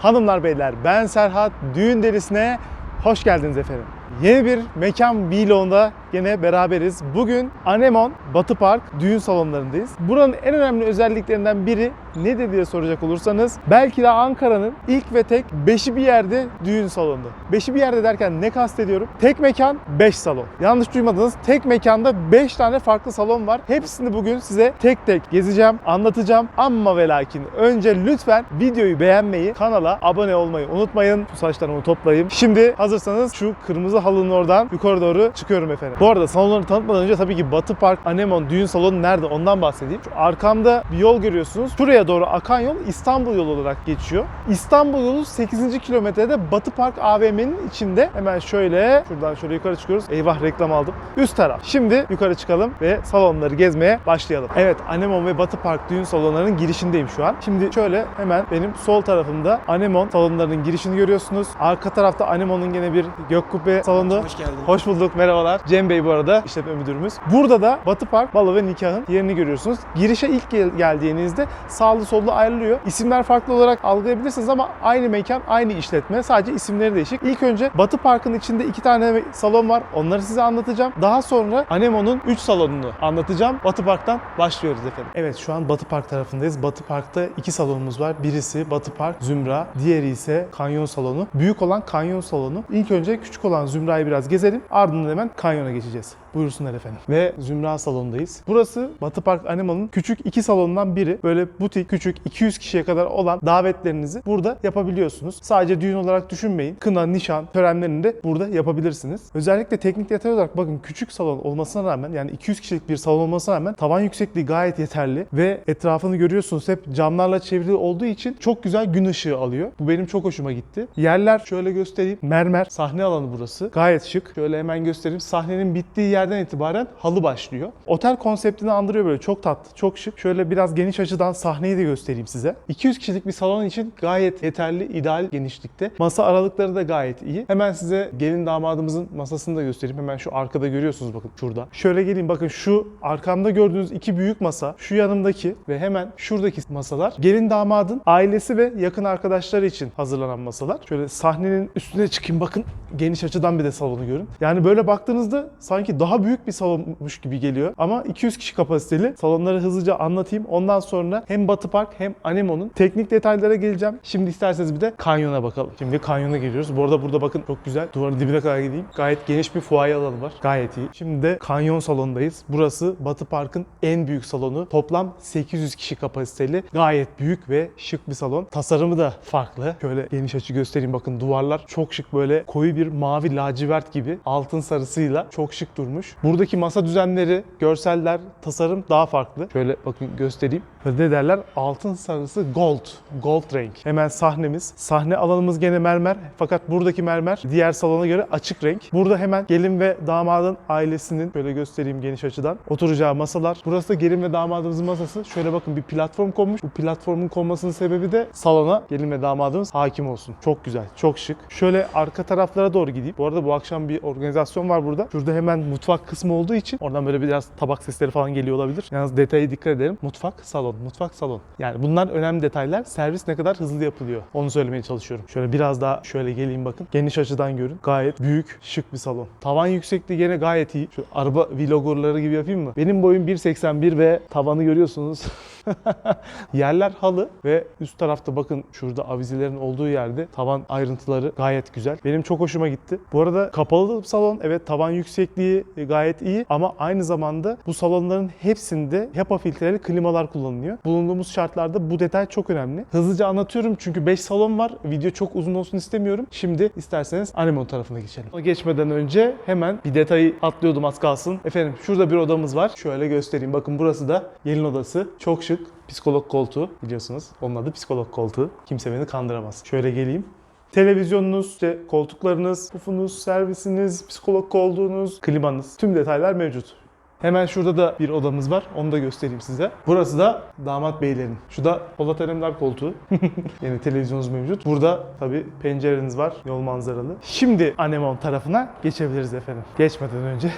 Hanımlar beyler ben Serhat Düğün Derisi'ne hoş geldiniz efendim. Yeni bir mekan vlogunda yine beraberiz. Bugün Anemon Batı Park düğün salonlarındayız. Buranın en önemli özelliklerinden biri nedir diye soracak olursanız belki de Ankara'nın ilk ve tek beşi bir yerde düğün salonu. Beşi bir yerde derken ne kastediyorum? Tek mekan 5 salon. Yanlış duymadınız. Tek mekanda 5 tane farklı salon var. Hepsini bugün size tek tek gezeceğim, anlatacağım. Ama ve lakin önce lütfen videoyu beğenmeyi, kanala abone olmayı unutmayın. Bu saçlarımı toplayayım. Şimdi hazırsanız şu kırmızı halının oradan yukarı doğru çıkıyorum efendim. Bu arada salonları tanıtmadan önce tabii ki Batı Park Anemon düğün salonu nerede ondan bahsedeyim. Şu arkamda bir yol görüyorsunuz. Şuraya doğru akan yol İstanbul yolu olarak geçiyor. İstanbul yolu 8. kilometrede Batı Park AVM'nin içinde. Hemen şöyle şuradan şöyle yukarı çıkıyoruz. Eyvah reklam aldım. Üst taraf. Şimdi yukarı çıkalım ve salonları gezmeye başlayalım. Evet Anemon ve Batı Park düğün salonlarının girişindeyim şu an. Şimdi şöyle hemen benim sol tarafımda Anemon salonlarının girişini görüyorsunuz. Arka tarafta Anemon'un gene bir gök kubbe salonu. Hoş geldin. Hoş bulduk, merhabalar. Cem Bey bu arada işletme müdürümüz. Burada da Batı Park balo ve nikahın yerini görüyorsunuz. Girişe ilk gel- geldiğinizde sağlı sollu ayrılıyor. İsimler farklı olarak algılayabilirsiniz ama aynı mekan, aynı işletme. Sadece isimleri değişik. İlk önce Batı Park'ın içinde iki tane salon var. Onları size anlatacağım. Daha sonra Anemo'nun 3 salonunu anlatacağım. Batı Park'tan başlıyoruz efendim. Evet şu an Batı Park tarafındayız. Batı Park'ta iki salonumuz var. Birisi Batı Park Zümra, diğeri ise Kanyon Salonu. Büyük olan Kanyon Salonu. İlk önce küçük olan Zümra'yı biraz gezelim. Ardından hemen Kanyon'a geçeceğiz. Buyursunlar efendim. Ve Zümra salonundayız. Burası Batı Park Animal'ın küçük iki salonundan biri. Böyle butik, küçük 200 kişiye kadar olan davetlerinizi burada yapabiliyorsunuz. Sadece düğün olarak düşünmeyin. Kına, nişan törenlerini de burada yapabilirsiniz. Özellikle teknik detay olarak bakın küçük salon olmasına rağmen yani 200 kişilik bir salon olmasına rağmen tavan yüksekliği gayet yeterli ve etrafını görüyorsunuz hep camlarla çevrili olduğu için çok güzel gün ışığı alıyor. Bu benim çok hoşuma gitti. Yerler şöyle göstereyim. Mermer sahne alanı burası. Gayet şık. Şöyle hemen göstereyim. Sahnenin bittiği yerden itibaren halı başlıyor. Otel konseptini andırıyor böyle çok tatlı, çok şık. Şöyle biraz geniş açıdan sahneyi de göstereyim size. 200 kişilik bir salon için gayet yeterli, ideal genişlikte. Masa aralıkları da gayet iyi. Hemen size gelin damadımızın masasını da göstereyim. Hemen şu arkada görüyorsunuz bakın şurada. Şöyle geleyim bakın şu arkamda gördüğünüz iki büyük masa, şu yanımdaki ve hemen şuradaki masalar gelin damadın ailesi ve yakın arkadaşları için hazırlanan masalar. Şöyle sahnenin üstüne çıkayım bakın geniş açıdan bir de salonu görün. Yani böyle baktığınızda sanki daha büyük bir salonmuş gibi geliyor. Ama 200 kişi kapasiteli. Salonları hızlıca anlatayım. Ondan sonra hem Batı Park hem Anemo'nun teknik detaylara geleceğim. Şimdi isterseniz bir de kanyona bakalım. Şimdi kanyona geliyoruz. Bu arada burada bakın çok güzel. Duvarın dibine kadar gideyim. Gayet geniş bir fuaye alanı var. Gayet iyi. Şimdi de kanyon salonundayız. Burası Batı Park'ın en büyük salonu. Toplam 800 kişi kapasiteli. Gayet büyük ve şık bir salon. Tasarımı da farklı. Şöyle geniş açı göstereyim. Bakın duvarlar çok şık böyle koyu bir mavi lacivert gibi altın sarısıyla çok şık durmuş. Buradaki masa düzenleri, görseller, tasarım daha farklı. Şöyle bakın göstereyim. Böyle ne derler? Altın sarısı gold. Gold renk. Hemen sahnemiz. Sahne alanımız gene mermer. Fakat buradaki mermer diğer salona göre açık renk. Burada hemen gelin ve damadın ailesinin şöyle göstereyim geniş açıdan oturacağı masalar. Burası da gelin ve damadımızın masası. Şöyle bakın bir platform konmuş. Bu platformun konmasının sebebi de salona gelin ve damadımız hakim olsun. Çok güzel, çok şık. Şöyle arka taraflara doğru gideyim. Bu arada bu akşam bir organizasyon var burada. Şurada hemen mutfak kısmı olduğu için oradan böyle biraz tabak sesleri falan geliyor olabilir. Yalnız detaya dikkat edelim. Mutfak, salon, mutfak, salon. Yani bunlar önemli detaylar. Servis ne kadar hızlı yapılıyor. Onu söylemeye çalışıyorum. Şöyle biraz daha şöyle geleyim bakın. Geniş açıdan görün. Gayet büyük, şık bir salon. Tavan yüksekliği gene gayet iyi. Şu araba vloggerları gibi yapayım mı? Benim boyum 1.81 ve tavanı görüyorsunuz. Yerler halı ve üst tarafta bakın şurada avizelerin olduğu yerde tavan ayrıntıları gayet güzel. Benim çok hoşuma gitti. Bu arada kapalı salon evet tavan yüksekliği e, gayet iyi ama aynı zamanda bu salonların hepsinde HEPA filtreli klimalar kullanılıyor. Bulunduğumuz şartlarda bu detay çok önemli. Hızlıca anlatıyorum çünkü 5 salon var. Video çok uzun olsun istemiyorum. Şimdi isterseniz Anemon tarafına geçelim. Geçmeden önce hemen bir detayı atlıyordum az kalsın. Efendim şurada bir odamız var. Şöyle göstereyim. Bakın burası da gelin odası. Çok şık. Psikolog koltuğu biliyorsunuz. Onun adı psikolog koltuğu. Kimse beni kandıramaz. Şöyle geleyim. Televizyonunuz, işte koltuklarınız, pufunuz, servisiniz, psikolog koltuğunuz, klimanız. Tüm detaylar mevcut. Hemen şurada da bir odamız var. Onu da göstereyim size. Burası da damat beylerin. Şu da Polat Alemdar koltuğu. Yine televizyonumuz mevcut. Burada tabii pencereniz var. Yol manzaralı. Şimdi anemon tarafına geçebiliriz efendim. Geçmeden önce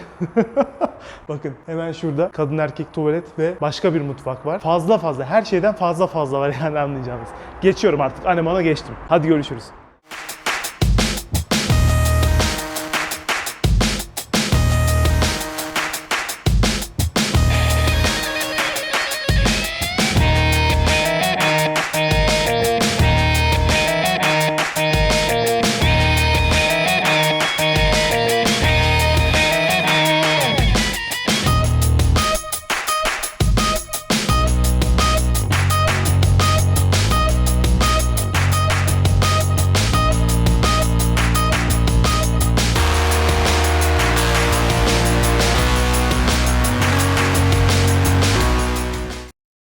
Bakın hemen şurada kadın erkek tuvalet ve başka bir mutfak var. Fazla fazla her şeyden fazla fazla var yani anlayacağınız. Geçiyorum artık anemona geçtim. Hadi görüşürüz.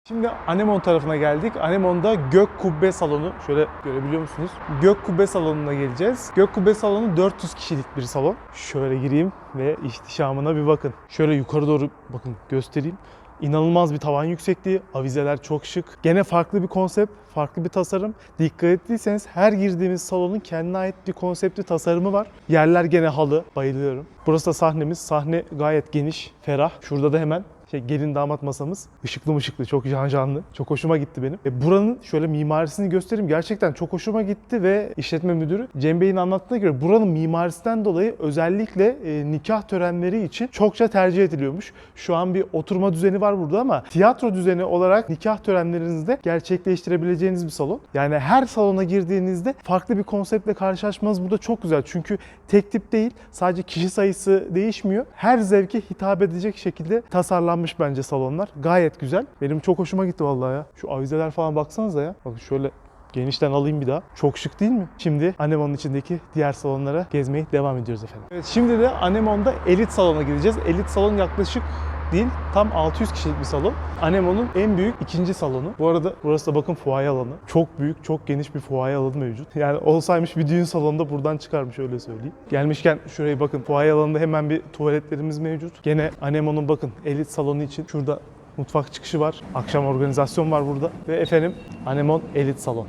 Şimdi Anemon tarafına geldik. Anemon'da gök kubbe salonu. Şöyle görebiliyor musunuz? Gök kubbe salonuna geleceğiz. Gök kubbe salonu 400 kişilik bir salon. Şöyle gireyim ve ihtişamına bir bakın. Şöyle yukarı doğru bakın göstereyim. İnanılmaz bir tavan yüksekliği, avizeler çok şık. Gene farklı bir konsept, farklı bir tasarım. Dikkat ettiyseniz her girdiğimiz salonun kendine ait bir konseptli tasarımı var. Yerler gene halı, bayılıyorum. Burası da sahnemiz. Sahne gayet geniş, ferah. Şurada da hemen şey gelin damat masamız. Işıklı mışıklı, çok can canlı. Çok hoşuma gitti benim. E, buranın şöyle mimarisini göstereyim. Gerçekten çok hoşuma gitti ve işletme müdürü Cem Bey'in anlattığına göre buranın mimarisinden dolayı özellikle e, nikah törenleri için çokça tercih ediliyormuş. Şu an bir oturma düzeni var burada ama tiyatro düzeni olarak nikah törenlerinizde gerçekleştirebileceğiniz bir salon. Yani her salona girdiğinizde farklı bir konseptle karşılaşmanız burada çok güzel. Çünkü tek tip değil, sadece kişi sayısı değişmiyor. Her zevke hitap edecek şekilde tasarlanmış bence salonlar. Gayet güzel. Benim çok hoşuma gitti vallahi ya. Şu avizeler falan baksanıza ya. Bakın şöyle genişten alayım bir daha. Çok şık değil mi? Şimdi Anemon'un içindeki diğer salonlara gezmeye devam ediyoruz efendim. Evet şimdi de Anemon'da elit salona gideceğiz. Elit salon yaklaşık değil tam 600 kişilik bir salon. Anemon'un en büyük ikinci salonu. Bu arada burası da bakın fuaye alanı. Çok büyük, çok geniş bir fuaye alanı mevcut. Yani olsaymış bir düğün salonu da buradan çıkarmış öyle söyleyeyim. Gelmişken şurayı bakın fuaye alanında hemen bir tuvaletlerimiz mevcut. Gene Anemon'un bakın elit salonu için şurada mutfak çıkışı var. Akşam organizasyon var burada. Ve efendim Anemon Elit Salon.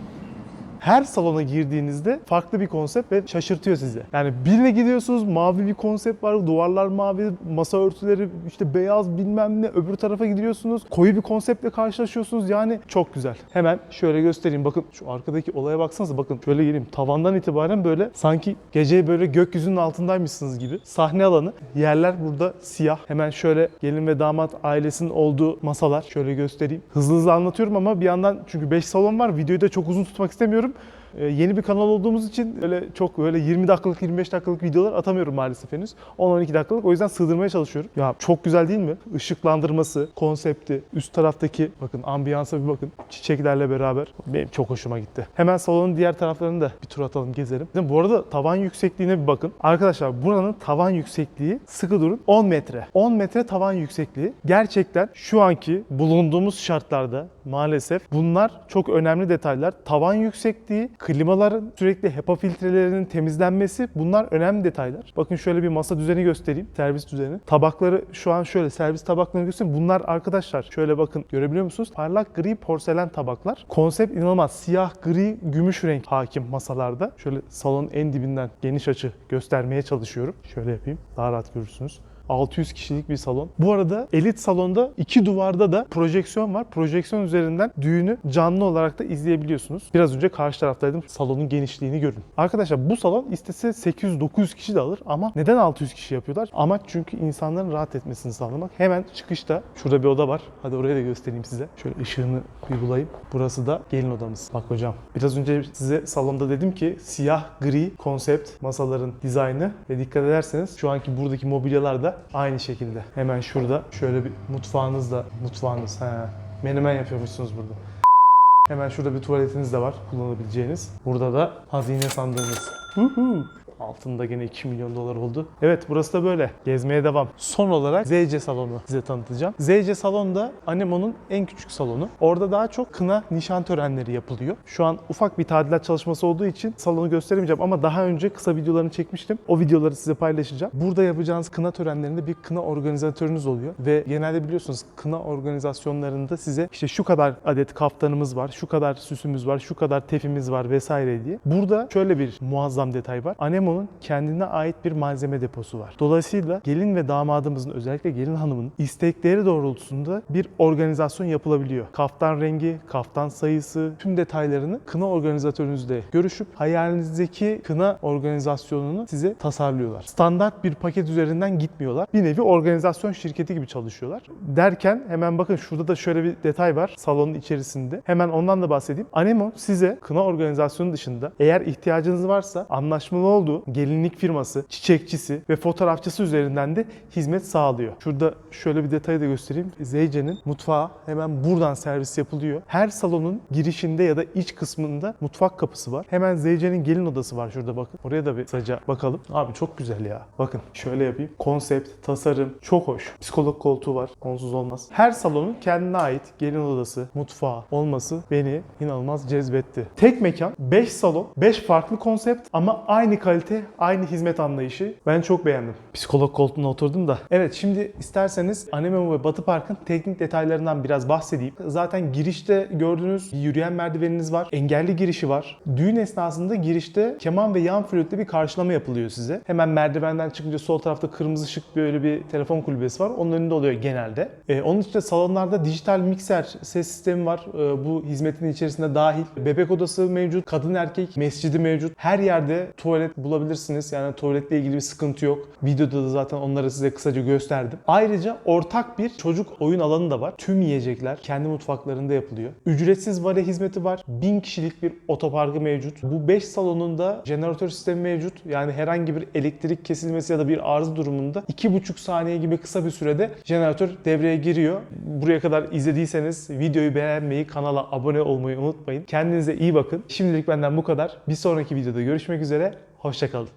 Her salona girdiğinizde farklı bir konsept ve şaşırtıyor sizi. Yani birine gidiyorsunuz mavi bir konsept var, duvarlar mavi, masa örtüleri işte beyaz bilmem ne. Öbür tarafa gidiyorsunuz, koyu bir konseptle karşılaşıyorsunuz. Yani çok güzel. Hemen şöyle göstereyim. Bakın şu arkadaki olaya baksanıza. Bakın şöyle geleyim. Tavandan itibaren böyle sanki gece böyle gökyüzünün altındaymışsınız gibi. Sahne alanı. Yerler burada siyah. Hemen şöyle gelin ve damat ailesinin olduğu masalar. Şöyle göstereyim. Hızlı hızlı anlatıyorum ama bir yandan çünkü 5 salon var. Videoyu da çok uzun tutmak istemiyorum. Ee, yeni bir kanal olduğumuz için öyle çok böyle 20 dakikalık 25 dakikalık videolar atamıyorum maalesef henüz. 10-12 dakikalık o yüzden sığdırmaya çalışıyorum. Ya çok güzel değil mi? Işıklandırması, konsepti, üst taraftaki bakın ambiyansa bir bakın. Çiçeklerle beraber benim çok hoşuma gitti. Hemen salonun diğer taraflarını da bir tur atalım gezelim. Bu arada tavan yüksekliğine bir bakın. Arkadaşlar buranın tavan yüksekliği sıkı durun 10 metre. 10 metre tavan yüksekliği. Gerçekten şu anki bulunduğumuz şartlarda maalesef bunlar çok önemli detaylar. Tavan yüksekliği, klimaların sürekli HEPA filtrelerinin temizlenmesi bunlar önemli detaylar. Bakın şöyle bir masa düzeni göstereyim. Servis düzeni. Tabakları şu an şöyle servis tabaklarını göstereyim. Bunlar arkadaşlar şöyle bakın görebiliyor musunuz? Parlak gri porselen tabaklar. Konsept inanılmaz. Siyah, gri, gümüş renk hakim masalarda. Şöyle salonun en dibinden geniş açı göstermeye çalışıyorum. Şöyle yapayım. Daha rahat görürsünüz. 600 kişilik bir salon. Bu arada elit salonda iki duvarda da projeksiyon var. Projeksiyon üzerinden düğünü canlı olarak da izleyebiliyorsunuz. Biraz önce karşı taraftaydım. Salonun genişliğini görün. Arkadaşlar bu salon istese 800-900 kişi de alır ama neden 600 kişi yapıyorlar? Amaç çünkü insanların rahat etmesini sağlamak. Hemen çıkışta şurada bir oda var. Hadi orayı da göstereyim size. Şöyle ışığını bulayım. Burası da gelin odamız. Bak hocam. Biraz önce size salonda dedim ki siyah gri konsept masaların dizaynı ve dikkat ederseniz şu anki buradaki mobilyalar da aynı şekilde. Hemen şurada şöyle bir mutfağınız da mutfağınız. He. Menemen yapıyormuşsunuz burada. Hemen şurada bir tuvaletiniz de var kullanabileceğiniz. Burada da hazine sandığınız. Altında gene 2 milyon dolar oldu. Evet burası da böyle. Gezmeye devam. Son olarak ZC salonu size tanıtacağım. ZC salon da Anemo'nun en küçük salonu. Orada daha çok kına nişan törenleri yapılıyor. Şu an ufak bir tadilat çalışması olduğu için salonu gösteremeyeceğim ama daha önce kısa videolarını çekmiştim. O videoları size paylaşacağım. Burada yapacağınız kına törenlerinde bir kına organizatörünüz oluyor ve genelde biliyorsunuz kına organizasyonlarında size işte şu kadar adet kaftanımız var, şu kadar süsümüz var, şu kadar tefimiz var vesaire diye. Burada şöyle bir muazzam detay var. Anemo'nun kendine ait bir malzeme deposu var. Dolayısıyla gelin ve damadımızın özellikle gelin hanımın istekleri doğrultusunda bir organizasyon yapılabiliyor. Kaftan rengi, kaftan sayısı, tüm detaylarını kına organizatörünüzle görüşüp hayalinizdeki kına organizasyonunu size tasarlıyorlar. Standart bir paket üzerinden gitmiyorlar. Bir nevi organizasyon şirketi gibi çalışıyorlar. Derken hemen bakın şurada da şöyle bir detay var salonun içerisinde. Hemen ondan da bahsedeyim. Anemo size kına organizasyonu dışında eğer ihtiyacınız varsa anlaşmalı olduğu gelinlik firması, çiçekçisi ve fotoğrafçısı üzerinden de hizmet sağlıyor. Şurada şöyle bir detayı da göstereyim. Zeyce'nin mutfağı hemen buradan servis yapılıyor. Her salonun girişinde ya da iç kısmında mutfak kapısı var. Hemen Zeyce'nin gelin odası var şurada bakın. Oraya da bir kısaca bakalım. Abi çok güzel ya. Bakın şöyle yapayım. Konsept, tasarım çok hoş. Psikolog koltuğu var. Onsuz olmaz. Her salonun kendine ait gelin odası, mutfağı olması beni inanılmaz cezbetti. Tek mekan, 5 salon, 5 farklı konsept ama aynı kalite, aynı hizmet anlayışı. Ben çok beğendim. Psikolog koltuğuna oturdum da. Evet şimdi isterseniz Anemo ve Batı Park'ın teknik detaylarından biraz bahsedeyim. Zaten girişte gördüğünüz bir yürüyen merdiveniniz var. Engelli girişi var. Düğün esnasında girişte keman ve yan flütle bir karşılama yapılıyor size. Hemen merdivenden çıkınca sol tarafta kırmızı şık böyle bir telefon kulübesi var. Onun önünde oluyor genelde. Ee, onun için de salonlarda dijital mikser ses sistemi var. Ee, bu hizmetin içerisinde dahil. Bebek odası mevcut, kadın erkek mescidi mevcut. Her yerde tuvalet bulabilirsiniz. Yani tuvaletle ilgili bir sıkıntı yok. Videoda da zaten onları size kısaca gösterdim. Ayrıca ortak bir çocuk oyun alanı da var. Tüm yiyecekler kendi mutfaklarında yapılıyor. Ücretsiz vale hizmeti var. 1000 kişilik bir otoparkı mevcut. Bu 5 salonunda jeneratör sistemi mevcut. Yani herhangi bir elektrik kesilmesi ya da bir arıza durumunda 2,5 saniye gibi kısa bir sürede jeneratör devreye giriyor. Buraya kadar izlediyseniz videoyu beğenmeyi, kanala abone olmayı unutmayın. Kendinize iyi bakın. Şimdilik benden bu kadar. Bir sonraki videoda görüşmek üzere. Hoşçakalın.